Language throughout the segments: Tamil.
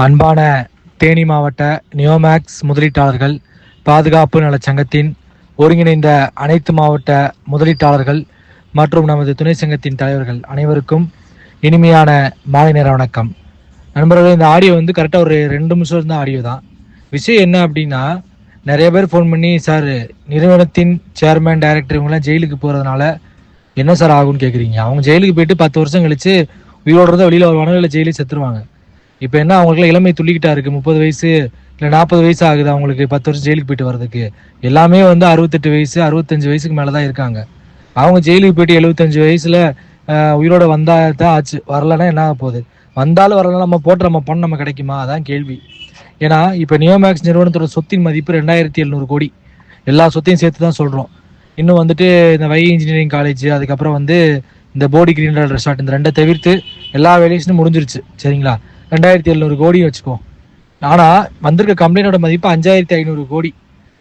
அன்பான தேனி மாவட்ட நியோமேக்ஸ் முதலீட்டாளர்கள் பாதுகாப்பு நலச்சங்கத்தின் ஒருங்கிணைந்த அனைத்து மாவட்ட முதலீட்டாளர்கள் மற்றும் நமது துணை சங்கத்தின் தலைவர்கள் அனைவருக்கும் இனிமையான மாலை நேர வணக்கம். நண்பர்களே இந்த ஆடியோ வந்து கரெக்டாக ஒரு ரெண்டு நிமிஷம் இருந்த ஆடியோ தான். விஷயம் என்ன அப்படின்னா நிறைய பேர் ஃபோன் பண்ணி சார் நிறுவனத்தின் சேர்மேன் டைரக்டர் இவங்கெல்லாம் ஜெயிலுக்கு போகிறதுனால என்ன சார் ஆகும்னு கேட்குறீங்க அவங்க ஜெயிலுக்கு போயிட்டு பத்து வருஷம் கழித்து உயிரோடுறத வெளியில் வருவாங்க இல்லை ஜெயிலே செத்துருவாங்க. இப்போ என்ன அவங்களுக்குலாம் இளமை துள்ளிக்கிட்டா இருக்கு. முப்பது வயசு இல்லை நாற்பது வயசு ஆகுது அவங்களுக்கு பத்து வருஷம் ஜெயிலுக்கு போயிட்டு வர்றதுக்கு. எல்லாமே வந்து அறுபத்தெட்டு வயசு அறுபத்தஞ்சு வயசுக்கு மேலே தான் இருக்காங்க. அவங்க ஜெயிலுக்கு போயிட்டு எழுபத்தஞ்சு வயசில் உயிரோட வந்தால் தான் ஆச்சு. வரலன்னா என்ன ஆக போகுது? வந்தாலும் வரலாம் நம்ம போட்டு நம்ம பணம் நம்ம கிடைக்குமா? அதான் கேள்வி. ஏன்னா இப்போ நியோமேக்ஸ் நிறுவனத்தோட சொத்தின் மதிப்பு ரெண்டாயிரத்தி எழுநூறு கோடி. எல்லா சொத்தையும் சேர்த்து தான் சொல்கிறோம் இன்னும் வந்துட்டு இந்த வை இன்ஜினியரிங் காலேஜ் அதுக்கப்புறம் வந்து இந்த போடி கிரீன் ரெசார்ட் இந்த ரெண்டை தவிர்த்து எல்லா வேலையும் முடிஞ்சிருச்சு. சரிங்களா? ரெண்டாயிரத்தி எழுநூறு கோடி வச்சுக்கோ. ஆனால் வந்திருக்க கம்பெனியோட மதிப்பு அஞ்சாயிரத்தி ஐநூறு கோடி.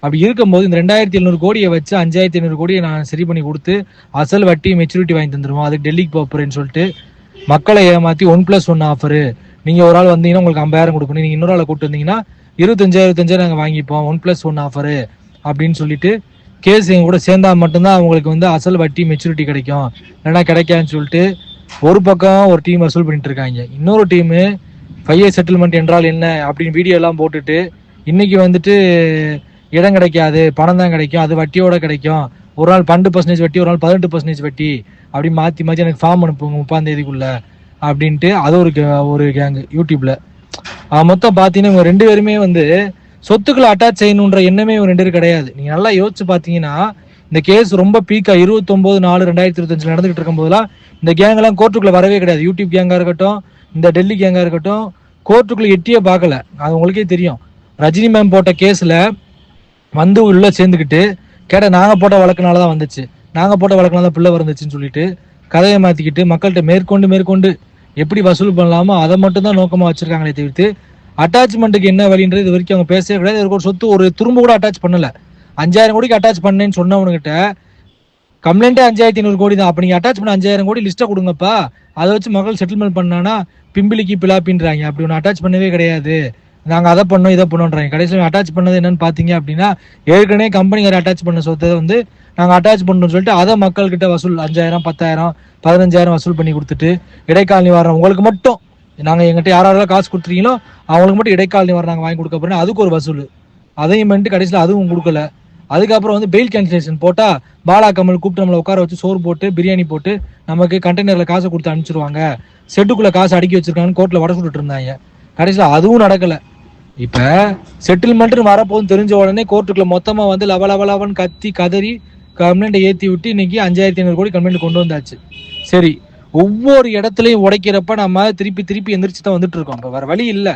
அப்படி இருக்கும்போது இந்த ரெண்டாயிரத்தி எழுநூறு கோடியை வச்சு அஞ்சாயிரத்தி ஐநூறு கோடியை நான் சரி பண்ணி கொடுத்து அசல் வட்டி மெச்சூரிட்டி வாங்கி தந்துருவோம். அதுக்கு டெல்லிக்கு போக போறேன்னு சொல்லிட்டு மக்களை ஏமாற்றி ஒன் ப்ளஸ் ஒன் ஆஃபரு நீங்கள் ஒரு ஆள் வந்தீங்கன்னா உங்களுக்கு ஐம்பதாயிரம் கொடுக்கணும் நீங்கள் இன்னொரு ஆளை கூட்டு வந்தீங்கன்னா இருபத்தஞ்சாயிரம் இருபத்தஞ்சாயிரம் நாங்கள் வாங்கிப்போம். ஒன் ப்ளஸ் ஒன் ஆஃபரு அப்படின்னு சொல்லிட்டு கேஸ் எங்க கூட சேர்ந்தா மட்டும்தான் அவங்களுக்கு வந்து அசல் வட்டி மெச்சூரிட்டி கிடைக்கும். இல்லைன்னா கிடைக்காதுன்னு சொல்லிட்டு ஒரு பக்கம் ஒரு டீம் வசூல் பண்ணிட்டு இருக்காங்க. இன்னொரு டீமு ஃபைவ் இயர் செட்டில்மெண்ட் என்றால் என்ன அப்படின்னு வீடியோ எல்லாம் போட்டுட்டு இன்னைக்கு வந்துட்டு இடம் கிடைக்காது பணம் தான் கிடைக்கும் அது வட்டியோட கிடைக்கும். ஒரு நாள் பன்னெண்டு பர்சன்டேஜ் வட்டி ஒரு நாள் பதினெட்டு பர்சன்டேஜ் வட்டி. அப்படி மாற்றி மாற்றி எனக்கு ஃபார்ம் அனுப்புங்க முப்பாம் தேதிக்குள்ள அப்படின்ட்டு அது ஒரு ஒரு கேங்கு யூடியூப்ல மொத்தம் பார்த்தீங்கன்னா இவங்க ரெண்டு பேருமே வந்து சொத்துக்களை அட்டாச் செய்யணுன்ற எண்ணமே இவங்க ரெண்டு பேரும் கிடையாது. நீங்க நல்லா யோசிச்சு பார்த்தீங்கன்னா இந்த கேஸ் ரொம்ப பீக்கா இருபத்தொம்போது நாலு ரெண்டாயிரத்தி இருபத்தஞ்சு நடந்துகிட்டு இருக்கும்போதெல்லாம் இந்த கேங் எல்லாம் கோர்ட்டுக்குள்ள வரவே கிடையாது. யூடியூப் கேங்காக இருக்கட்டும் இந்த டெல்லி கேங்காக இருக்கட்டும் கோர்ட்டுக்குள்ளே எட்டியே பார்க்கல. அது உங்களுக்கே தெரியும். ரஜினி மேம் போட்ட கேஸில் வந்து உள்ளே சேர்ந்துக்கிட்டு கேட்ட நாங்கள் போட்ட வழக்குனால தான் வந்துச்சு. நாங்கள் போட்ட வழக்குனால தான் பிள்ளை வந்துச்சுன்னு சொல்லிட்டு கதையை மாற்றிக்கிட்டு மக்கள்கிட்ட மேற்கொண்டு மேற்கொண்டு எப்படி வசூல் பண்ணலாமோ அதை மட்டும் தான் வச்சுருக்காங்களே தவிர்த்து அட்டாச்மெண்ட்டுக்கு என்ன வழின்றது இது வரைக்கும் அவங்க பேசவே கிடையாது. ஒரு சொத்து ஒரு துரும்பு கூட அட்டாச் பண்ணலை. அஞ்சாயிரம் கோடிக்கு அட்டாச் பண்ணேன்னு சொன்னவனுக்கிட்ட கம்ப்ளைண்ட்டே அஞ்சாயிரத்தி ஐநூறு கோடி தான். அப்போ நீங்கள் அட்டாச் பண்ண அஞ்சாயிரம் கோடி லிஸ்ட்டை கொடுங்கப்பா. அதை வச்சு மக்கள் செட்டில்மெண்ட் பண்ணானா பிம்பிளிக்கு பிளாப்பின்றாங்க. அப்படி ஒன்று அட்டாச் பண்ணவே கிடையாது. நாங்கள் அதை பண்ணோம் இதை பண்ணோன்றாங்க கடைசியில் அட்டாச் பண்ணது என்னன்னு பார்த்தீங்க அப்படின்னா ஏற்கனவே கம்பெனிக்கார அட்டாச் பண்ண சொத்தை வந்து நாங்கள் அட்டாச் பண்ணோம்னு சொல்லிட்டு அதை மக்கள்கிட்ட வசூல் அஞ்சாயிரம் பத்தாயிரம் பதினஞ்சாயிரம் வசூல் பண்ணி கொடுத்துட்டு இடைக்கால நிவாரணம் உங்களுக்கு மட்டும் நாங்கள் எங்கிட்ட யாராவது காசு கொடுத்துருக்கீங்களோ அவங்களுக்கு மட்டும் இடைக்கால நிவாரணம் நாங்கள் வாங்கி கொடுக்க போறோம் அதுக்கு ஒரு வசூல். அதையும் பண்ணிட்டு கடைசியில் அதுவும் கொடுக்கல. அதுக்கப்புறம் வந்து பெயில் கேன்சலேஷன் போட்டால் பாலா கமல் கூப்பிட்டு நம்மளை உட்கார வச்சு சோறு போட்டு பிரியாணி போட்டு நமக்கு கண்டெய்னரில் காசை கொடுத்து அனுப்பிச்சிருவாங்க. செட்டுக்குள்ளே காசு அடுக்கி வச்சிருக்காங்கன்னு கோர்ட்டில் வட சுட்டுட்டு இருந்தாங்க. கடைசியில் அதுவும் நடக்கலை. இப்போ செட்டில்மெண்ட் வரப்போகுதுன்னு தெரிஞ்ச உடனே கோர்ட்டுக்குள்ளே மொத்தமாக வந்து லவ லவ லவன் கத்தி கதறி கம்ப்ளைண்ட்டை ஏற்றி விட்டு இன்னைக்கு அஞ்சாயிரத்தி ஐநூறு கோடி கம்ப்ளைண்ட் கொண்டு வந்தாச்சு. சரி ஒவ்வொரு இடத்துலையும் உடைக்கிறப்ப நம்ம திருப்பி திருப்பி எந்திரிச்சு தான் வந்துட்டு இருக்கோம். இப்போ வேற வழி இல்லை.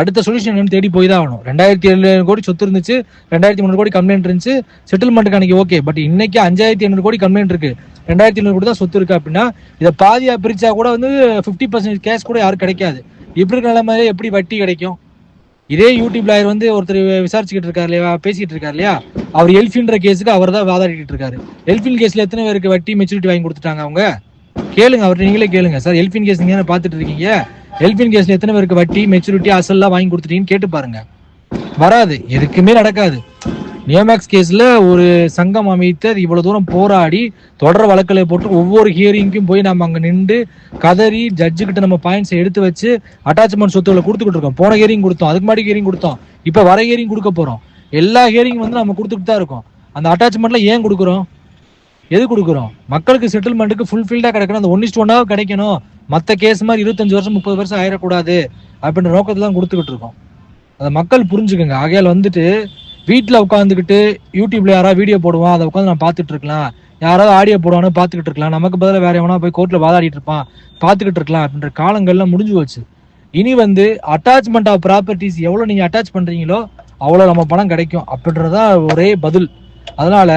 அடுத்த சொல்யூஷன் என்னன்னு தேடி போய் தான் ஆகணும். ரெண்டாயிரத்தி ஏழு கோடி சொத்து இருந்துச்சு ரெண்டாயிரத்தி முந்நூறு கோடி கம்ப்ளைண்ட் இருந்துச்சு செட்டில்மெண்ட்டுக்கு அன்னைக்கு ஓகே பட் இன்னைக்கு அஞ்சாயிரத்தி எண்ணூறு கோடி கம்ப்ளைண்ட் இருக்கு. ரெண்டாயிரத்தி ஐநூறு கோடி தான் சொத்து இருக்கு அப்படின்னா இதை பாதியா பிரிச்சா கூட வந்து ஃபிஃப்டி பர்சன்டேஜ் கேஷ் கூட யாரும் கிடைக்காது. இப்படி இருக்க நிலைமையில எப்படி வட்டி கிடைக்கும்? இதே யூடியூப் லாயர் வந்து ஒருத்தர் விசாரிச்சுக்கிட்டு இருக்காரு இல்லையா பேசிக்கிட்டு இருக்காரு இல்லையா? அவர் எல்ஃபின்ற கேஸுக்கு அவர் தான் வாதாடிட்டு இருக்காரு. எல்ஃபின் கேஸ்ல எத்தனை பேருக்கு வட்டி மெச்சூரிட்டி வாங்கி கொடுத்துட்டாங்க அவங்க? கேளுங்க அவர்கிட்ட நீங்களே கேளுங்க. சார் எல்ஃபின் கேஸ் நீங்க தானே பார்த்துட்டு இருக்கீங்க? எல்ஃபின் கேஸ்ல எத்தனை பேருக்கு வட்டி மெச்சூரிட்டி அசல்லாம் வாங்கி கொடுத்துட்டீங்கன்னு கேட்டு பாருங்க. வராது. எதுக்குமே நடக்காது. நியோமேக்ஸ் கேஸ்ல ஒரு சங்கம் அமைத்து அது இவ்வளவு தூரம் போராடி தொடர் வழக்கலை போட்டு ஒவ்வொரு ஹியரிங்க்கும் போய் நம்ம அங்க நின்று கதறி ஜட்ஜு கிட்ட நம்ம பாயிண்ட்ஸை எடுத்து வச்சு அட்டாச்மெண்ட் சொத்துக்களை கொடுத்துக்கிட்டு இருக்கோம். போன ஹியரிங் கொடுத்தோம். அதுக்கு முன்னாடி ஹியரிங் கொடுத்தோம். இப்ப வர ஹியரிங் கொடுக்க போறோம். எல்லா ஹியரிங் வந்து நம்ம கொடுத்துட்டு தான் இருக்கோம். அந்த அட்டாச்மெண்ட்ல ஏன் கொடுக்குறோம்? எது கொடுக்குறோம்? மக்களுக்கு செட்டில்மெண்ட்டுக்கு ஃபுல்ஃபில்டா கிடைக்கணும். அந்த ஒன் இஸ்ட் ஒன்னாக கிடைக்கணும். மற்ற கேஸ் மாதிரி இருபத்தஞ்சு வருஷம் முப்பது வருஷம் ஆயிடக்கூடாது அப்படின்ற நோக்கத்தை தான் கொடுத்துக்கிட்டு இருக்கோம். அதை மக்கள் புரிஞ்சுக்கோங்க. ஆகையால் வந்துட்டு வீட்டில் உட்காந்துக்கிட்டு யூடியூப்ல யாராவது வீடியோ போடுவான் அதை உட்காந்து நான் பார்த்துட்டு இருக்கலாம். யாராவது ஆடியோ போடுவானு பார்த்துக்கிட்டு இருக்கலாம். நமக்கு பதிலாக வேற எவனா போய் கோர்ட்டில் வாதாடிட்டு இருப்பான் பார்த்துக்கிட்டு இருக்கலாம் அப்படின்ற காலங்கள்லாம் முடிஞ்சு போச்சு. இனி வந்து அட்டாச்மெண்ட் ஆஃப் ப்ராப்பர்ட்டிஸ் எவ்வளோ நீங்கள் அட்டாச் பண்ணுறீங்களோ அவ்வளோ நம்ம பணம் கிடைக்கும் அப்படின்றதான் ஒரே பதில். அதனால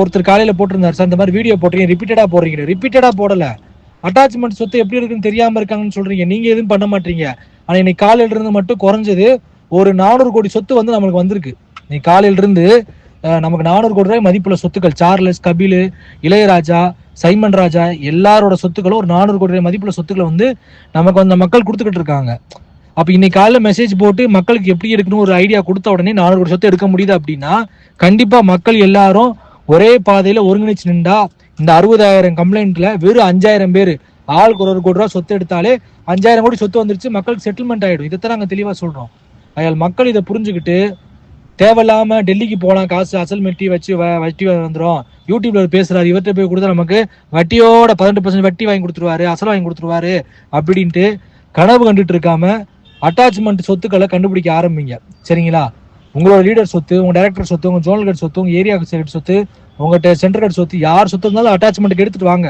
ஒருத்தர் காலையில் போட்டிருந்தார் சார் இந்த மாதிரி வீடியோ போட்டுறீங்க ரிப்பீட்டடாக போடுறீங்க ரிப்பீட்டடாக போடலை. அட்டாச்மெண்ட் சொத்து எப்படி இருக்குன்னு தெரியாம இருக்காங்கன்னு சொல்றீங்க. நீங்க எதுவும் பண்ண மாட்டீங்க. ஆனா இன்னைக்கு காலையில இருந்து மட்டும் குறைஞ்சது ஒரு நானூறு கோடி சொத்து வந்து நம்மளுக்கு வந்திருக்கு. நீ காலையில இருந்து நமக்கு நானூறு கோடி ரூபாய் மதிப்புள்ள சொத்துக்கள் சார்லஸ் கபில் இளையராஜா சைமன் ராஜா எல்லாரோட சொத்துக்களும் ஒரு நானூறு கோடி ரூபாய் மதிப்புள்ள சொத்துக்களை வந்து நமக்கு வந்து மக்கள் கொடுத்துக்கிட்டு இருக்காங்க. அப்ப இன்னைக்கு காலையில மெசேஜ் போட்டு மக்களுக்கு எப்படி எடுக்கணும் ஒரு ஐடியா கொடுத்த உடனே நானூறு கோடி சொத்து எடுக்க முடியுது அப்படின்னா கண்டிப்பா மக்கள் எல்லாரும் ஒரே பாதையில ஒருங்கிணைச்சு நின்றா இந்த அறுபதாயிரம் கம்ப்ளைண்ட்ல வெறும் அஞ்சாயிரம் பேர். ஆளுக்கு ஒரு ஒரு கோடி ரூபா சொத்து எடுத்தாலே அஞ்சாயிரம் கோடி சொத்து வந்துருச்சு மக்களுக்கு செட்டில்மெண்ட் ஆயிடும். இதைத்தான் நாங்கள் தெளிவாக சொல்றோம். அயால் மக்கள் இதை புரிஞ்சுக்கிட்டு தேவையில்லாம டெல்லிக்கு போகலாம் காசு அசல் மெட்டி வச்சு வ- வட்டி வந்துடும் யூடியூப்ல பேசுறாரு இவர்கிட்ட போய் கொடுத்தா நமக்கு வட்டியோட பதினெட்டு பர்சன்ட் வட்டி வாங்கி கொடுத்துருவாரு அசல் வாங்கி கொடுத்துருவாரு அப்படின்ட்டு கனவு கண்டுட்டு இருக்காம அட்டாச்மெண்ட் சொத்துக்களை கண்டுபிடிக்க ஆரம்பிங்க. சரிங்களா? உங்களோட லீடர் சொத்து உங்க டைரக்டர் சொத்து உங்க ஜோனல் கட் சொத்து உங்க ஏரியா சைடு சொத்து உங்கள்கிட்ட சென்டர் கார்டு சொத்து யார் சொத்து இருந்தாலும் அட்டாச்மெண்ட்டுக்கு எடுத்துட்டு வாங்க.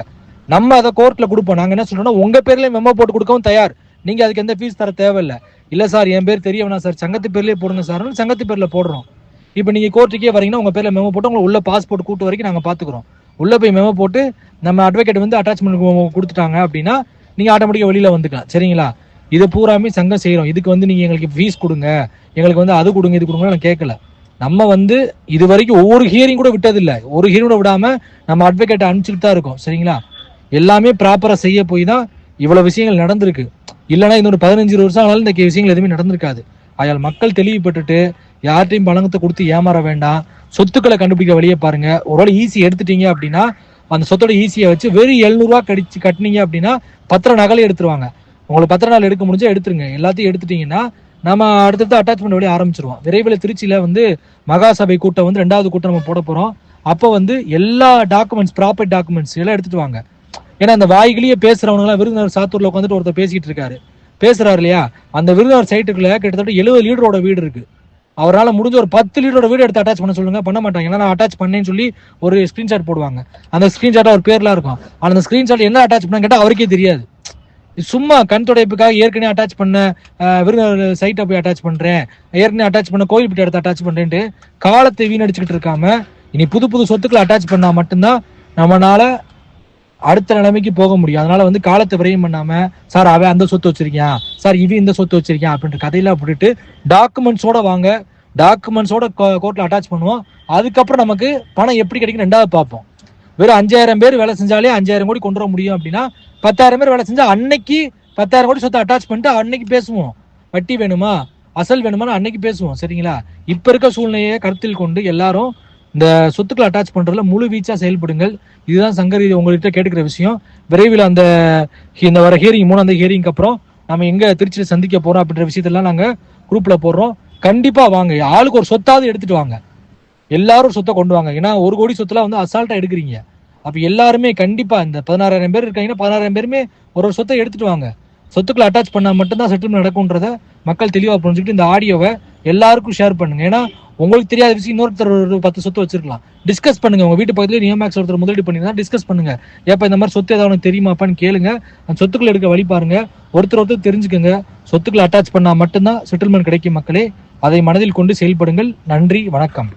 நம்ம அதை கோர்ட்டில் கொடுப்போம். நாங்கள் என்ன சொல்றோம்னா உங்கள் பேர்லேயும் மெமோ போட்டு கொடுக்கவும் தயார். நீங்கள் அதுக்கு எந்த ஃபீஸ் தர தேவையில்லை. இல்லை சார் என் பேர் தெரிய வேணாம் சார் சங்கத்து பேர்லேயே போடுங்க சார் சங்கத்து பேரில் போடுறோம். இப்போ நீங்கள் கோர்ட்டுக்கே வரீங்கன்னா உங்கள் பேரில் மெமோ போட்டு உங்களை உள்ள பாஸ்போர்ட் கூட்டு வரைக்கும் நாங்கள் பார்த்துக்குறோம் உள்ளே போய் மெமோ போட்டு நம்ம அட்வொகேட் வந்து அட்டாச்மெண்ட் கொடுத்துட்டாங்க அப்படின்னா நீங்கள் ஆட்டோமேட்டிக்காக வெளியில் வந்துக்கலாம். சரிங்களா? இதை பூராமே சங்கம் செய்கிறோம் இதுக்கு வந்து நீங்கள் எங்களுக்கு ஃபீஸ் கொடுங்க. எங்களுக்கு வந்து அது கொடுங்க இது கொடுங்க நான் கேட்கல நம்ம வந்து இது வரைக்கும் ஒவ்வொரு ஹியரிங் கூட விட்டதில்ல. ஒரு ஹியரிங் கூட விடாம நம்ம அட்வொகேட்டை அனுப்பிச்சுட்டு தான் இருக்கோம். சரிங்களா? எல்லாமே ப்ராப்பரா செய்ய போய் தான் இவ்வளவு விஷயங்கள் நடந்திருக்கு. இல்லைன்னா இன்னொரு பதினஞ்சு வருஷம் ஆனாலும் இந்த விஷயங்கள் எதுவுமே நடந்திருக்காது. ஆயால் மக்கள் தெளிவுபட்டுட்டு யார்ட்டையும் பணத்தை கொடுத்து ஏமாற வேண்டாம். சொத்துக்களை கண்டுபிடிக்க வழியை பாருங்க. ஒருவேளை ஈஸி எடுத்துட்டீங்க அப்படின்னா அந்த சொத்தோட ஈஸியை வச்சு வெறும் எழுநூறுவா கடிச்சு கட்டினீங்க அப்படின்னா பத்திர நகலை எடுத்துருவாங்க. உங்களுக்கு பத்திர நாள் எடுக்க முடிஞ்சா எடுத்துருங்க. எல்லாத்தையும் எடுத்துட்டீங்கன்னா நம்ம அடுத்தடுத்து அட்டாச்மெண்ட் வழி ஆரம்பிச்சிருவோம். விரைவில் திருச்சியில் வந்து மகாசபை கூட்டம் வந்து ரெண்டாவது கூட்டம் நம்ம போட போகிறோம் அப்போ வந்து எல்லா டாக்குமெண்ட்ஸ் ப்ராப்பர்ட் டாக்குமெண்ட்ஸ் எல்லாம் எடுத்துட்டு வாங்க. ஏன்னா அந்த வாய்கிலேயே பேசுறவங்க விருதுநகர் சாத்தூரில் உட்காந்துட்டு ஒருத்தர் பேசிக்கிட்டு இருக்காரு. பேசுகிறாரு இல்லையா? அந்த விருதுநகர் சைட்டுக்குள்ளே கிட்டத்தட்ட எழுபது லீடரோட வீடு இருக்குது அவரால் முடிஞ்ச ஒரு பத்து லீடரோட வீடு எடுத்து அட்டாச் பண்ண சொல்லுங்க. பண்ண மாட்டாங்க. ஏன்னா நான் அட்டாச் பண்ணேன்னு சொல்லி ஒரு ஸ்க்ரீன்ஷாட் போடுவாங்க. அந்த ஸ்க்ரீன்ஷாட்டாக அவர் பேர்லாம் இருக்கும். ஆனால் அந்த ஸ்க்ரீன்ஷாட் என்ன அட்டாச் பண்ண கேட்டால் அவருக்கே தெரியாது. சும்மா கண் துடைப்புக்காக ஏற்கனவே அட்டாச் பண்ண அஹ், விருதுநகர் சைட்டை போய் அட்டாச் பண்ணுறேன் ஏற்கனவே அட்டாச் பண்ண கோயில்பட்டி இடத்த அட்டாச் பண்ணுறேன்ட்டு காலத்தை வீணடிச்சுக்கிட்டு இருக்காம இனி புது புது சொத்துக்களை அட்டாச் பண்ணால் மட்டும்தான் நம்மளால அடுத்த நிலைமைக்கு போக முடியும். அதனால வந்து காலத்தை விரையும் பண்ணாம சார் அவன் அந்த சொத்து வச்சிருக்கான் சார் இவன் இந்த சொத்து வச்சிருக்கான் அப்படின்ற கதையெல்லாம் போட்டுட்டு டாக்குமெண்ட்ஸோட வாங்க டாக்குமெண்ட்ஸோட கோர்ட்ல அட்டாச் பண்ணுவோம். அதுக்கப்புறம் நமக்கு பணம் எப்படி கிடைக்கும் ரெண்டாவது பார்ப்போம். வெறும் அஞ்சாயிரம் பேர் வேலை செஞ்சாலே அஞ்சாயிரம் கோடி கொண்டு வர முடியும் அப்படின்னா பத்தாயிரம் பேர் வேலை செஞ்சால் அன்னைக்கு பத்தாயிரம் கோடி சொத்தை அட்டாச் பண்ணிட்டு அன்னைக்கு பேசுவோம். வட்டி வேணுமா? அசல் வேணுமா அன்னைக்கு பேசுவோம். சரிங்களா? இப்போ இருக்க சூழ்நிலையை கருத்தில் கொண்டு எல்லாரும் இந்த சொத்துக்களை அட்டாச் பண்ணுறதுல முழு வீச்சாக செயல்படுங்கள். இதுதான் சங்கரி உங்கள்கிட்ட கேட்டுக்கிற விஷயம். விரைவில் அந்த இந்த வர ஹியரிங் மூணாந்த ஹியரிங்க்கு அப்புறம் நம்ம எங்கே திருச்சியில் சந்திக்க போகிறோம் அப்படின்ற விஷயத்தெல்லாம் நாங்கள் குரூப்பில் போடுறோம். கண்டிப்பாக வாங்க. ஆளுக்கு ஒரு சொத்தாவது எடுத்துகிட்டு வாங்க. எல்லாரும் சொத்தை கொண்டு வாங்க. ஏன்னா ஒரு கோடி சொத்துலாம் வந்து அசால்ட்டாக எடுக்கிறீங்க. அப்போ எல்லாருமே கண்டிப்பாக இந்த பதினாறாயிரம் பேர் இருக்காங்கன்னா பதினாறாயிரம் பேருமே ஒரு ஒரு சொத்தை எடுத்துட்டு வாங்க. சொத்துக்களை அட்டாச் பண்ணால் மட்டும்தான் செட்டில்மெண்ட் நடக்கும்ன்றத மக்கள் தெளிவாக புரிஞ்சுக்கிட்டு இந்த ஆடியோவை எல்லாருக்கும் ஷேர் பண்ணுங்க. ஏன்னா உங்களுக்கு தெரியாத விஷயம் இன்னொருத்தர் ஒரு பத்து சொத்து வச்சிருக்கலாம். டிஸ்கஸ் பண்ணுங்க. உங்க வீட்டு பக்கத்துல நியமேக்ஸ் ஒருத்தர் முதலீடு பண்ணிருந்தா டிஸ்கஸ் பண்ணுங்க. ஏப்ப இந்த மாதிரி சொத்து ஏதாவது உனக்கு தெரியுமாப்பான்னு கேளுங்க. அந்த சொத்துக்களை எடுக்க வழி பாருங்க. ஒருத்தர் ஒருத்தர் தெரிஞ்சுக்கோங்க. சொத்துக்களை அட்டாச் பண்ணா மட்டும்தான் செட்டில்மெண்ட் கிடைக்கும் மக்களே. அதை மனதில் கொண்டு செயல்படுங்கள். நன்றி வணக்கம்.